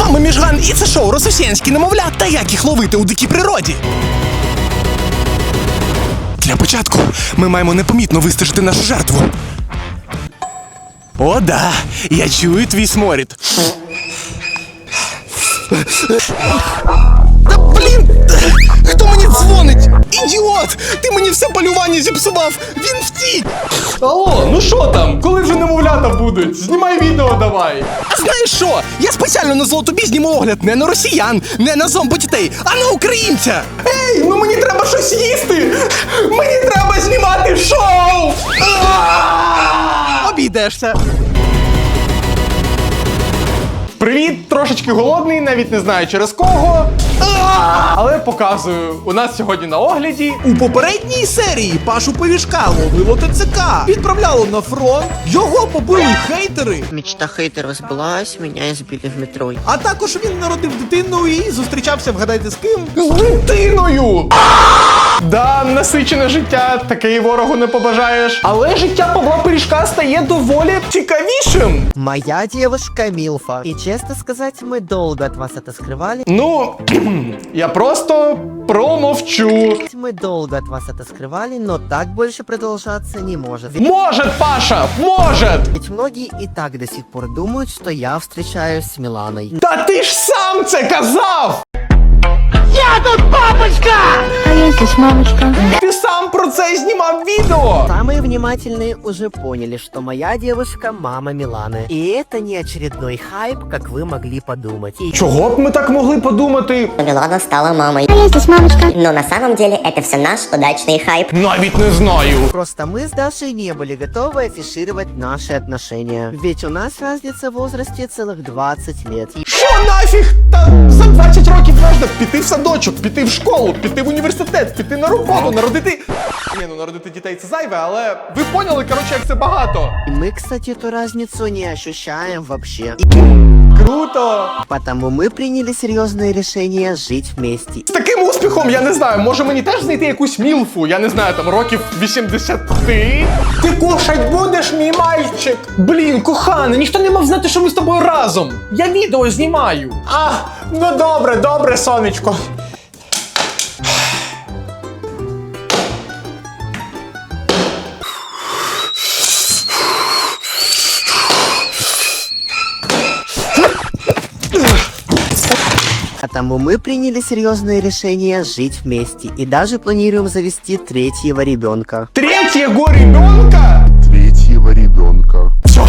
вами Міжган і це шоу Рососіянські немовля та як їх ловити у дикій природі. Для початку ми маємо непомітно вистежити нашу жертву. О, да, я чую твій сморід. Та блін! Хто мені дзвонить? Ідіот! Ти мені все полювання зіпсував! Він втік! Алло, ну що там? Коли вже немовлята будуть? Знімай відео давай. А знаєш що? Я спеціально на золотобі зніму огляд не на росіян, не на зомбодітей, а на українця! Ей, ну мені треба щось їсти! Мені треба знімати шоу! Обійдешся. Привіт, трошечки голодний, навіть не знаю через кого. Але показую, у нас сьогодні на огляді У попередній серії Пашу Пиріжка ловило ТЦК, відправляло на фронт, його побили хейтери. Мечта хейтера сбылась, меня избили в метро. А також він народив дитину і зустрічався, вгадайте з ким? з дитиною. Да, насичене життя, таке і ворогу не побажаєш. Але життя Павла Пиріжка стає доволі цікавішим. Моя девушка Милфа. И честно сказать, мы долго от вас это скрывали. Ну, Я просто промовчу. Мы долго от вас это скрывали, но так больше продолжаться не может. Ведь Может, Паша, может! ведь многие и так до сих пор думают, что я встречаюсь с Миланой. Та ти ж сам це казав! А я здесь мамочка. Ти сам про це знімав відео! Самые внимательные уже поняли, что моя девушка мама Миланы. И это не очередной хайп, как вы могли подумать. И Чого б ми так могли подумати? Милана стала мамой. А я здесь мамочка. Но на самом деле это все наш удачный хайп. Навіть не знаю. Просто мы с Дашей не были готовы афишировать наши отношения. Ведь у нас разница в возрасте целых 20 лет. И Що Піти в садочок, піти в школу, піти в університет, піти на роботу, народити. Ні, ну народити дітей це зайве, але ви поняли, коротше, як це багато. И мы, кстати, эту разницу не ощущаем вообще. Круто! Потому мы приняли серьезное решение жить вместе. З таким успіхом, я не знаю, може мені теж знайти якусь мілфу, я не знаю, там років 80. Ти кушать будеш, мій мальчик? Блін, кохане, ніхто не мав знати, що ми з тобою разом. Я відео знімаю. А, ну добре, добре, сонечко. Потому мы приняли серьезное решение жить вместе. И даже планируем завести третьего ребенка. Третього ребенка? третьего ребенка. Все,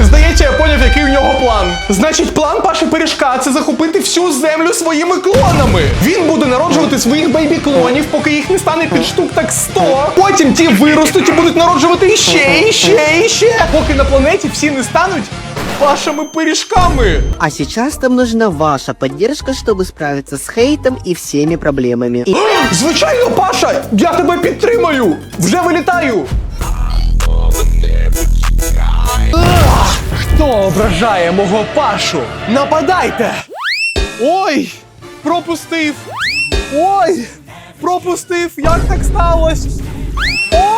здається, я поняв, який у нього план. Значить, план Паші Пиріжка це захопити всю землю своїми клонами. Він буде народжувати своїх бейбі-клонів, поки їх не стане під штук так 100. Потім ті виростуть і будуть народжувати іще, іще, іще. Поки на планеті всі не стануть Пашами пиріжками. А сейчас нам нужна ваша поддержка, чтобы справиться с хейтом и всеми проблемами. И Звичайно, Паша, я тебе підтримаю. Вже вилітаю. Ах, Хто ображає мого Пашу? Нападайте! Ой! Пропустив! Ой! Пропустив! Як так сталося? Ой!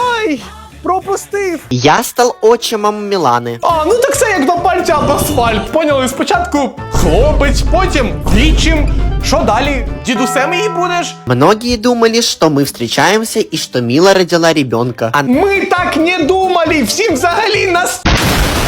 Пропустив! я стал отчимом Миланы. А, ну так це як два пальця об асфальт. Поняли? Спочатку хлопець, потім дічим. Що далі? Дідусем її будеш? Многие думали, что мы встречаемся и что Мила родила ребенка. А Ми так не думали, всім взагалі нас.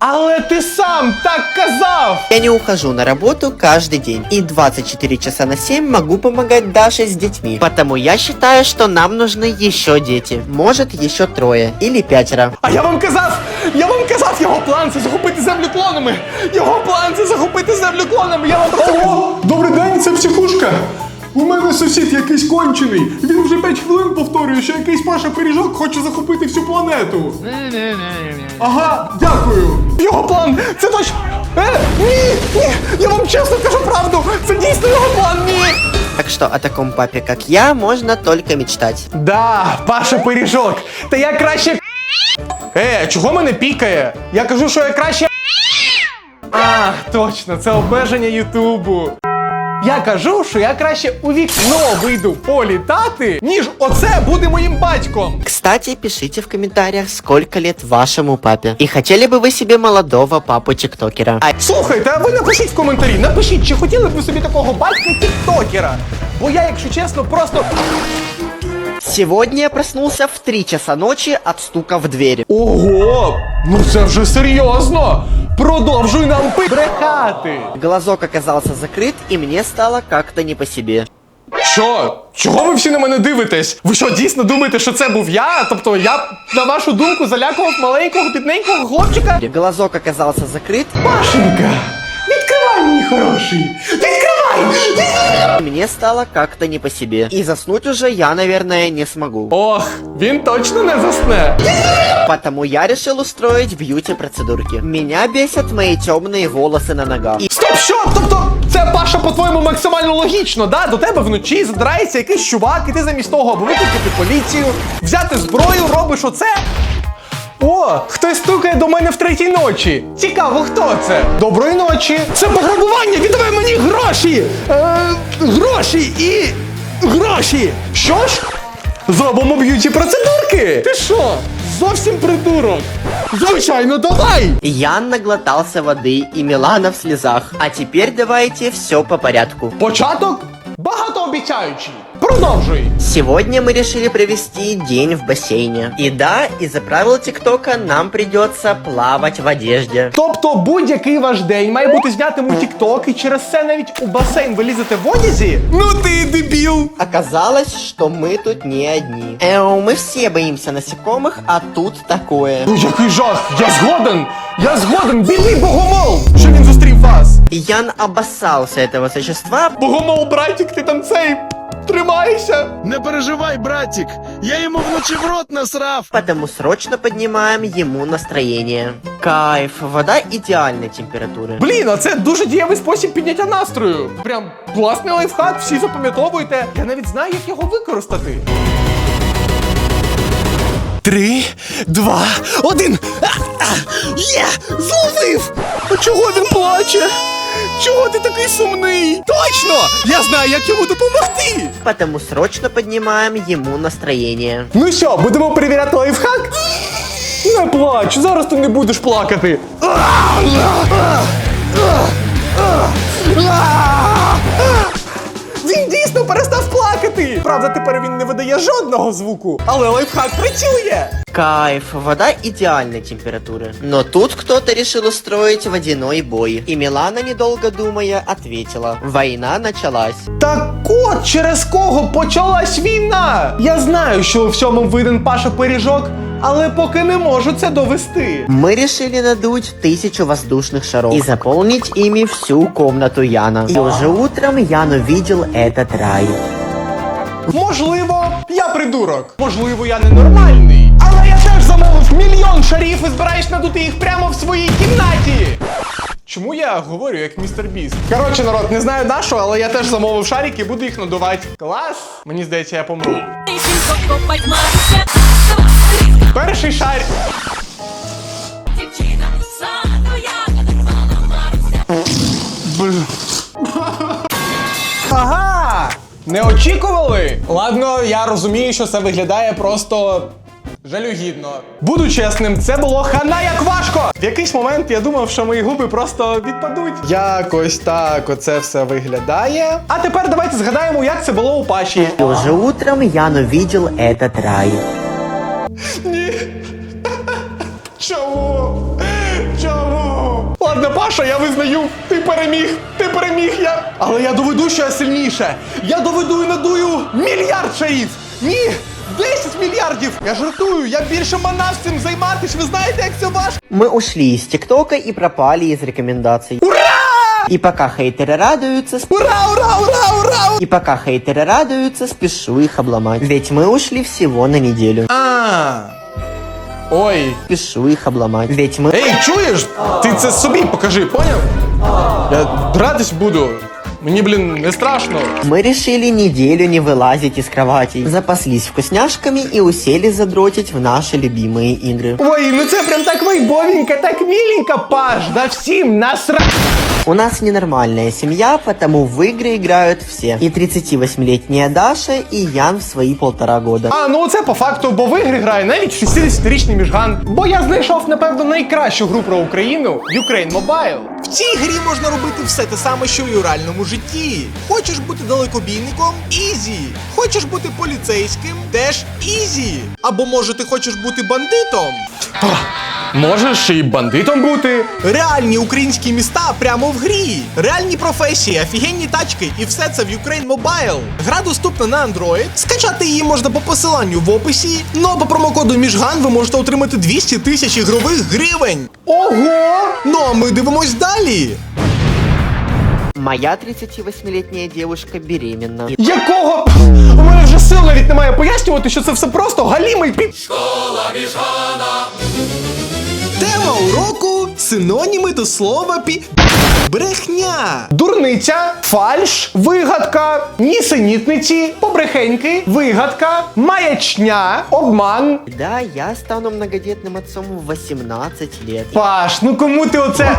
Але ти сам так казав. я не ухожу на работу каждый день. И 24 часа на 7 могу помогать Даше с детьми. Потому я считаю, что нам нужны еще дети. Может, еще трое. Или пятеро. А я вам казав, я вам казав, його план це захопити землю клонами. Його план це захопити землю клонами. Я вам казав. Добрий день, це психушка. У мене сусід якийсь кончений. Він вже 5 хвилин повторює, що якийсь Паша Пиріжок хоче захопити всю планету. Ага, дякую. Його план, це точно. Е, ні, ні, я вам чесно кажу правду. Це дійсно його план, ні. Так что о таком папе, как я, можно только мечтать. Да, Паша Пиріжок. Та я краще. Е, чого мене пікає? Я кажу, що я краще. А, точно, це обмеження Ютубу. Я кажу, що я краще у вікно вийду політати, ніж оце буде моїм батьком. Кстати, пишите в комментариях, сколько лет вашему папе. И хотели бы вы себе молодого папу тиктокера. А Слухайте, а ви напишіть в коментарі, напишіть, чи хотіли б ви собі такого батька тіктокера. Бо я, якщо чесно, просто. Сегодня я проснулся в 3 часа ночи от стука в дверь. Ого! Ну це вже серйозно! Продовжуй нам пи- брехати! Глазок оказался закрыт, и мне стало как-то не по себе. Що? Чого ви всі на мене дивитесь? Ви що дійсно думаєте, що це був я? Тобто я, на вашу думку, залякував маленького бідненького хлопчика? Глазок оказался закрыт, Пашенька! Відкривай, мій хороший! Відкривай! Мне стало как-то не по себе. И заснуть уже я, наверное, не смогу. Ох, він точно не засне. Потому я решил устроить бьюти-процедурки. Меня бесят мои темные волосы на ногах. И Стоп, що? Тобто, це Паша, по-твоєму, максимально логічно, да? До тебе вночі задирається якийсь чувак, і ти замість того, аби викликати поліцію, взяти зброю, робиш оце. О, хтось стукає до мене в третій ночі. Цікаво, хто це? Доброї ночі. Це пограбування. Віддавай мені гроші. Е, гроші і гроші. Що ж? Зробимо б'юті процедурки. Ти що? Зовсім придурок. Звичайно, давай. Ян наглотался воды и Милана в слезах. А теперь давайте все по порядку. Початок багатообіцяючий. Продовжуй. Сегодня мы решили провести день в бассейне. И да, из-за правил ТикТока нам придется плавать в одежде. Тобто будь-який ваш день має бути знятим у TikTok і через це навіть у басейн вилізете в одязі? Ну ти дебіл! Оказалось, что мы тут не одни. Эу, мы все боимся насекомых, а тут такое. Ну який жах! Я згоден! Я згоден! Бідний богомол! Що він зустрів вас? Ян обоссался этого существа, Богомол, братик, ти там цей тримайся! Не переживай, братик, я йому вночі в рот насрав. потому срочно поднимаем ему настроение. Кайф, вода идеальной температуры. Блін, а це дуже дієвий спосіб підняття настрою. Прям класний лайфхак, всі запам'ятовуйте. Я навіть знаю, як його використати. Три, два, один. А, а, Є! Зловив! А чого він плаче? Чого ти такий сумний? Точно! Я знаю, як йому допомогти. Потому срочно поднимаем ему настроение. Ну що, будемо перевіряти лайфхак? Не плач, зараз ти не будеш плакати. Він дійсно перестав плакати! Правда, тепер він не видає жодного звуку, але лайфхак працює! Кайф, вода идеальной температуры. Но тут кто-то решил устроить водяной бой. И Милана, недолго думая, ответила. Война началась. Так от через кого почалась війна! Я знаю, що у всьому винен Паша Пиріжок, але поки не можу це довести. Мы решили надуть тысячу воздушных шаров и заполнить ими всю комнату Яна. И уже утром Ян увидел этот рай. Можливо, я придурок. Можливо, я ненормальний. Але я теж замовив мільйон шарів і збираюсь надути їх прямо в своїй кімнаті. Чому я говорю як містер Біст? Коротше, народ, не знаю нашу, але я теж замовив шарики і буду їх надувати. Клас! Мені здається, я помру. Перший шар. Не очікували? Ладно, я розумію, що це виглядає просто. Жалюгідно. Буду чесним, це було хана як важко. В якийсь момент я думав, що мої губи просто відпадуть. Якось так оце все виглядає. А тепер давайте згадаємо, як це було у Паші. Уже утром Ян увидел этот рай. Ні. Чому? Чому? Ладно, Паша, я визнаю, ти переміг, ти переміг я. Але я доведу, що я сильніше. Я доведу і надую мільярд шарів. Ні, 10 мільярдів. Я жартую, я більше манав цим займатись. Ви знаєте, як це важко? Мы ушли из ТикТока и пропали из рекомендаций. Ура! И пока хейтеры радуются, сп- Ура, ура, ура, ура! и пока хейтеры радуются, спешу их обломать. Ведь мы ушли всего на неделю. А. Ой. Спешу их обломать. Ведь мы... Ей, чуєш? Ти це собі покажи, поняв? Я радись буду. Мені, блін, не страшно. Мы решили неделю не вылазить из кроватей. Запаслись вкусняшками и усели задротить в наши любимые игры. Ой, ну це прям так вайбовенько, так міленько, Паш, да всім насра... У нас ненормальная семья, потому в игры играют все. И 38-летняя Даша, и Ян в свои полтора года. А, ну це по факту, бо в ігри грає навіть 60-річний міжган. Бо я знайшов, напевно, найкращу гру про Україну Ukraine Mobile. В цій грі можна робити все те саме, що і у реальному житті. Хочеш бути далекобійником? Ізі. Хочеш бути поліцейським? Теж ізі. Або може ти хочеш бути бандитом? Можеш і бандитом бути. Реальні українські міста прямо в грі. Реальні професії, офігенні тачки і все це в Ukraine Mobile. Гра доступна на Android. Скачати її можна по посиланню в описі. Ну а по промокоду Міжган ви можете отримати 200 тисяч ігрових гривень. Ого! Ну а ми дивимось далі. Моя 38-летняя девушка беременна. Якого? У мене вже сил навіть немає пояснювати, що це все просто галімий пі... Тема уроку синоніми до слова пі. Брехня. Дурниця, фальш, вигадка, нісенітниці, побрехеньки, вигадка, маячня, обман. Да, я стану многодітним отцом в 18 лет. Паш, ну кому ти оце?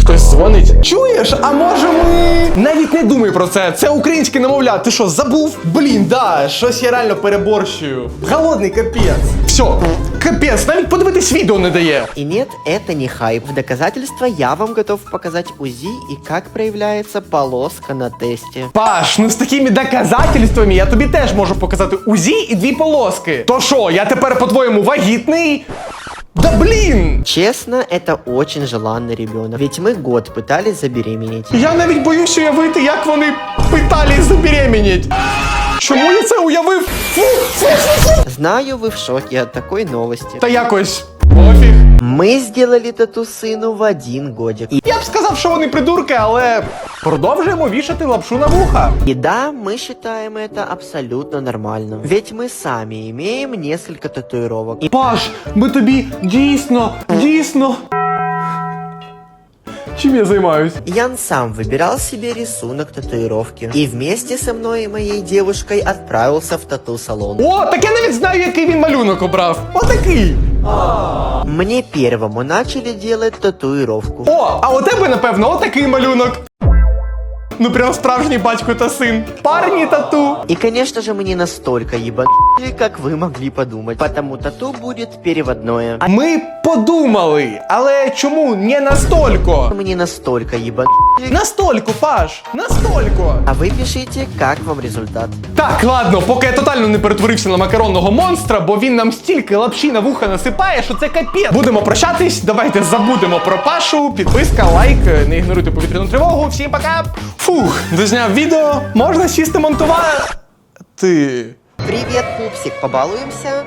Хтось дзвонить. Чуєш? А може ми. Навіть не думай про це. Це українське немовля. Ти що, забув? Блін, да, щось я реально переборщую. Голодний капець. Все, капець, навіть подивитись відео не дає. И нет, это не хайп. В доказательство я вам готов показать УЗИ и как проявляется полоска на тесте. Паш, ну з такими доказательствами я тобі теж можу показати УЗІ і дві полоски. То що, я тепер по-твоєму вагітний? Да блін! Честно, это очень желанный ребенок. Ведь мы год пытались забеременеть. Я навіть боюсь уявити, як вони питались забеременіть. Чому я це уявив? Фу, фу, фу, фу. Знаю, вы в шоке от такой новости. Та якось пофіг. Мы сделали тату сыну в один годик. И, Я б сказав, що вони придурки, але продовжуємо вішати лапшу на вуха. и да, мы считаем это абсолютно нормальным. Ведь мы сами имеем несколько татуировок. И Паш, ми тобі дійсно, дійсно. Чим я займаюсь? Ян сам выбирал себе рисунок татуировки. И вместе со мной и моей девушкой отправился в тату-салон. О, так я навіть знаю, який він малюнок обрав. Отакий. Мне первому начали делать татуировку. О, а у тебе, напевно, отакий малюнок. Ну прям справжній батько та син. Парні тату. И, конечно же, мы не настолько ебанули, как вы могли подумать. Потому тату будет переводное. А Ми подумали, але чому не настолько? мы не настолько ебанули. Настолько, Паш, настолько. А вы пишите, как вам результат. Так, ладно, поки я тотально не перетворився на макаронного монстра, бо він нам стільки лапші на вуха насипає, що це капець. Будемо прощатись, давайте забудемо про Пашу. Підписка, лайк, не ігноруйте повітряну тривогу. Всім пока. Фух, дозняв відео, можна сісти монтувати. Привіт, пупсик, побалуемся?